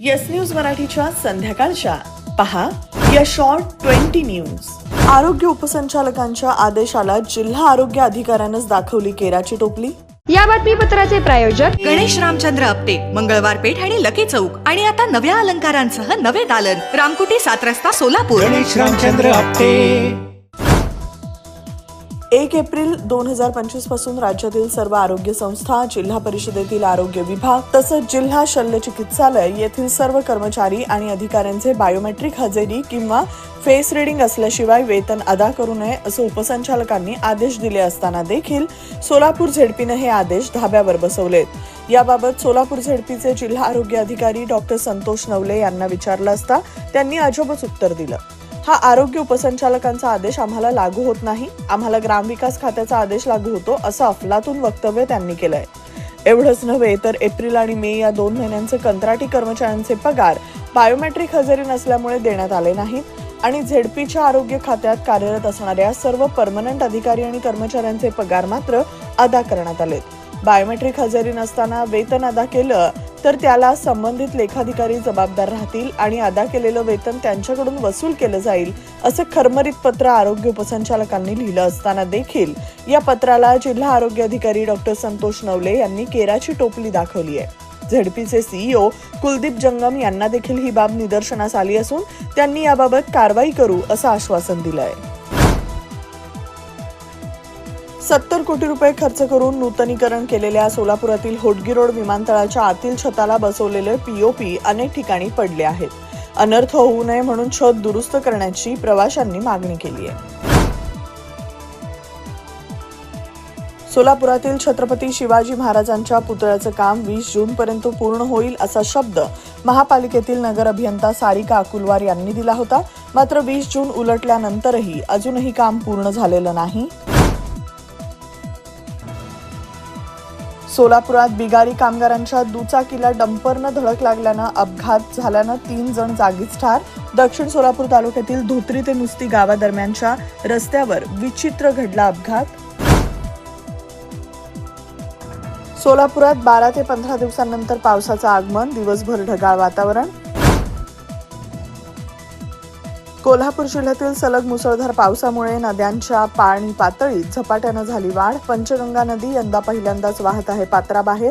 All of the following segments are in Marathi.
येस न्यूज मराठीच्या संध्याकाळच्या. पहा या शॉर्ट ट्वेंटी न्यूज आरोग्य उपसंचालकांच्या आदेशाला जिल्हा आरोग्य अधिकाऱ्यानंच दाखवली केराची टोपली. या बातमीपत्राचे प्रायोजक गणेश रामचंद्र आपटे मंगळवार पेठ आणि लकी चौक. आणि आता नव्या अलंकारांसह नवे दालन. रामकुटी सात रस्ता सोलापूर. गणेश रामचंद्र आपटे. एक एप्रिल दोन हजार पंचवीसपासून राज्यातील सर्व आरोग्य संस्था जिल्हा परिषदेतील आरोग्य विभाग तसंच जिल्हा शल्य चिकित्सालय येथील सर्व कर्मचारी आणि अधिकाऱ्यांचे बायोमेट्रिक हजेरी किंवा फेस रिडिंग असल्याशिवाय वेतन अदा करू नये असं उपसंचालकांनी आदेश दिले असताना देखील सोलापूर झेडपीनं हे आदेश धाब्यावर बसवलेत. याबाबत सोलापूर झेडपीचे जिल्हा आरोग्य अधिकारी डॉक्टर संतोष नवले यांना विचारलं असता त्यांनी अजबच उत्तर दिलं. हा आरोग्य उपसंचालकांचा आदेश आम्हाला लागू होत नाही. आम्हाला ग्रामविकास खात्याचा आदेश लागू होतो असं अफलातून वक्तव्य त्यांनी केलंय. एवढंच नव्हे तर एप्रिल आणि मे या दोन महिन्यांचे कंत्राटी कर्मचाऱ्यांचे पगार बायोमेट्रिक हजेरी नसल्यामुळे देण्यात आले नाहीत आणि झेडपीच्या आरोग्य खात्यात कार्यरत असणाऱ्या सर्व परमनंट अधिकारी आणि कर्मचाऱ्यांचे पगार मात्र अदा करण्यात आलेत. बायोमेट्रिक हजेरी नसताना वेतन अदा केलं तर त्याला संबंधित लेखाधिकारी जबाबदार राहतील आणि अदा केलेलं वेतन त्यांच्याकडून वसूल केलं जाईल असं खरमरीत पत्र आरोग्य उपसंचालकांनी लिहिलं असताना देखील. या पत्राला जिल्हा आरोग्य अधिकारी डॉक्टर संतोष नवले यांनी केराची टोपली दाखवली आहे. झेडपीचे सीईओ कुलदीप जंगम यांना देखील ही बाब निदर्शनास आली असून त्यांनी याबाबत कारवाई करू असं आश्वासन दिलं आहे सत्तर कोटी रुपये खर्च करून नूतनीकरण केलेल्या सोलापुरातील होडगी रोड विमानतळाच्या आतील छताला बसवलेले पीओपी अनेक ठिकाणी पडले आहेत. अनर्थ होऊ नये म्हणून छत दुरुस्त करण्याची प्रवाशांनी मागणी केली आहे. सोलापुरातील छत्रपती शिवाजी महाराजांच्या पुतळ्याचं काम वीस जून पर्यंत पूर्ण होईल असा शब्द महापालिकेतील नगर अभियंता सारिका अकुलवार यांनी दिला होता. मात्र वीस जून उलटल्यानंतरही अजूनही काम पूर्ण झालेलं नाही. सोलापुरात बिगारी कामगारांच्या दुचाकीला डंपरनं धडक लागल्यानं अपघात झाल्यानं तीन जण जागीच ठार. दक्षिण सोलापूर तालुक्यातील धोत्री ते मुस्ती गावादरम्यानच्या रस्त्यावर विचित्र घडला अपघात. सोलापुरात बारा ते पंधरा दिवसांनंतर पावसाचं आगमन दिवसभर ढगाळ वातावरण. कोल्हापूर जिल्ह्यातील सलग मुसळधार पावसामुळे नद्यांच्या पाणी पातळीत झपाट्यानं झाली वाढ. पंचगंगा नदी यंदा पहिल्यांदाच वाहत आहे पात्राबाहेर.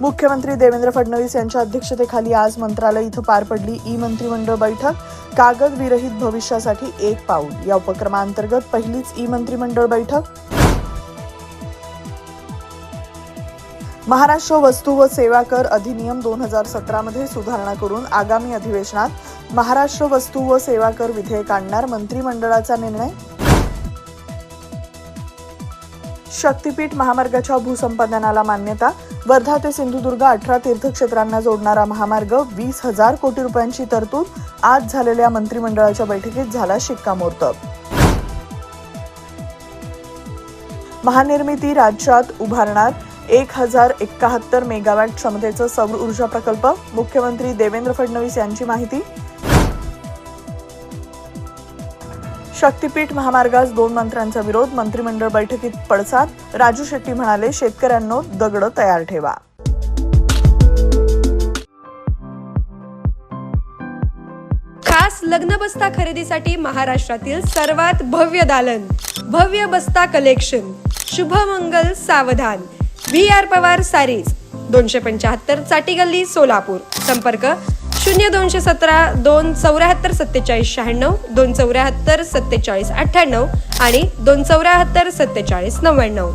मुख्यमंत्री देवेंद्र फडणवीस यांच्या अध्यक्षतेखाली आज मंत्रालय इथं पार पडली ई मंत्रिमंडळ बैठक. कागद विरहित भविष्यासाठी एक पाऊल. या उपक्रमांतर्गत पहिलीच ई मंत्रिमंडळ बैठक. महाराष्ट्र वस्तू व सेवा कर अधिनियम दोन हजार सतरामध्ये सुधारणा करून आगामी अधिवेशनात महाराष्ट्र वस्तू व सेवा कर विधेयक आणणार मंत्रिमंडळाचा निर्णय. शक्तीपीठ महामार्गाच्या भूसंपादनाला मान्यता वर्धा ते सिंधुदुर्ग अठरा तीर्थक्षेत्रांना जोडणारा महामार्ग वीस हजार कोटी रुपयांची तरतूद आज झालेल्या मंत्रिमंडळाच्या बैठकीत झाला शिक्कामोर्तब. महानिर्मिती राज्यात उभारणार एक हजार एकाहत्तर मेगावॅट क्षमतेचं सौर ऊर्जा प्रकल्प मुख्यमंत्री देवेंद्र फडणवीस यांची माहिती शक्तीपीठ महामार्गास दोन मंत्र्यांचा विरोध मंत्रिमंडळ बैठकीत पडसाद. राजू शेट्टी म्हणाले शेतकऱ्यांनो दगड तयार ठेवा. खास लग्न बस्ता खरेदीसाठी महाराष्ट्रातील सर्वात भव्य दालन भव्य बस्ता कलेक्शन शुभमंगल सावधान. व्ही आर पवार सारीज दोनशे पंच्याहत्तर चाटी गल्ली सोलापूर. संपर्क शून्य दोनशे सतरा दोन चौऱ्याहत्तर सत्तेचाळीस शहाण्णव दोन चौऱ्याहत्तर सत्तेचाळीस अठ्ठ्याण्णव आणि दोन चौऱ्याहत्तर सत्तेचाळीस नव्याण्णव.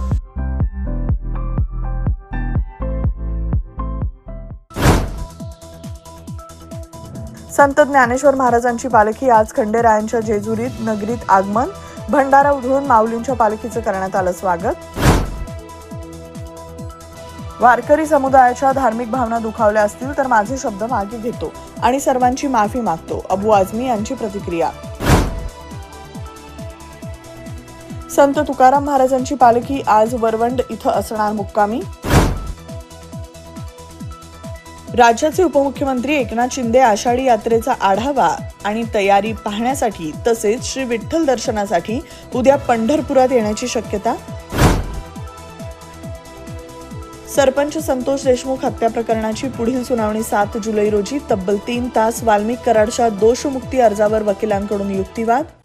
संत ज्ञानेश्वर महाराजांची पालखी आज खंडेरायांच्या जेजुरीत नगरीत आगमन भंडारा उधळून माऊलींच्या पालखीचं करण्यात आलं स्वागत. वारकरी समुदायाच्या धार्मिक भावना दुखावल्या असतील तर माझे शब्द मागे घेतो आणि सर्वांची माफी मागतो. अबू आझमी यांची प्रतिक्रिया. संत तुकाराम महाराजांची पालखी आज वरवंड इथं असणार मुक्कामी. राज्याचे उपमुख्यमंत्री एकनाथ शिंदे आषाढी यात्रेचा आढावा आणि तयारी पाहण्यासाठी तसेच श्री विठ्ठल दर्शनासाठी उद्या पंढरपुरात येण्याची शक्यता सरपंच संतोष देशमुख हत्या प्रकरणाची पुढील सुनावणी सात जुलै रोजी तब्बल तीन तास वाल्मिक कराडच्या दोषमुक्ती अर्जावर वकिलांकडून युक्तिवाद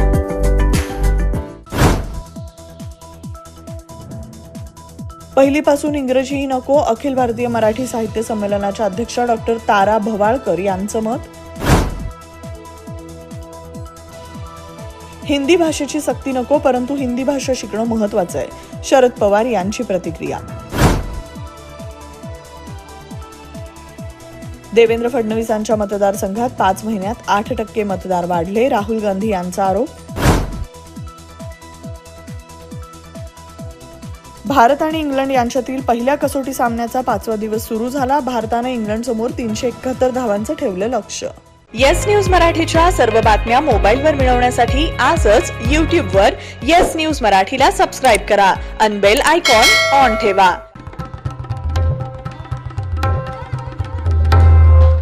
पहिलीपासून इंग्रजीही नको अखिल भारतीय मराठी साहित्य संमेलनाच्या अध्यक्षा डॉक्टर तारा भवाळकर यांचं मत? हिंदी भाषेची सक्ती नको परंतु हिंदी भाषा शिकणं महत्वाचं आहे. शरद पवार यांची प्रतिक्रिया. देवेंद्र फडणवीसांच्या मतदारसंघात पाच महिन्यात आठ टक्के मतदार वाढले. राहुल गांधी यांचा आरोप? भारत आणि इंग्लंड यांच्यातील पहिल्या कसोटी सामन्याचा पाचवा दिवस सुरू झाला. भारतानं इंग्लंड समोर तीनशे एकाहत्तर धावांचं ठेवलं लक्ष. येस न्यूज मराठीच्या सर्व बातम्या मोबाईलवर मिळवण्यासाठी आजच यूट्यूबवर येस न्यूज मराठीला सबस्क्राईब करा. अनबेल आयकॉन ऑन ठेवा.